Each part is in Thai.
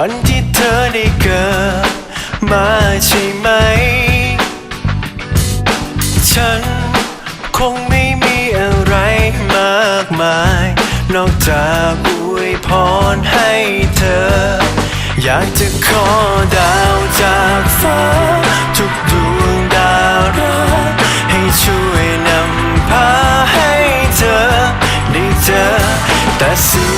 วันที่เธอได้เกิดมาใช่ไหม ฉันคงไม่มีอะไรมากมาย นอกจากอวยพรให้เธอ อยากจะขอดาวจากฟ้า ทุกดวงดาวรักให้ช่วยนำพาให้เธอได้เจอแต่สิ่ง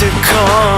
อย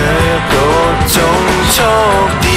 ธอโปดจงโชคดี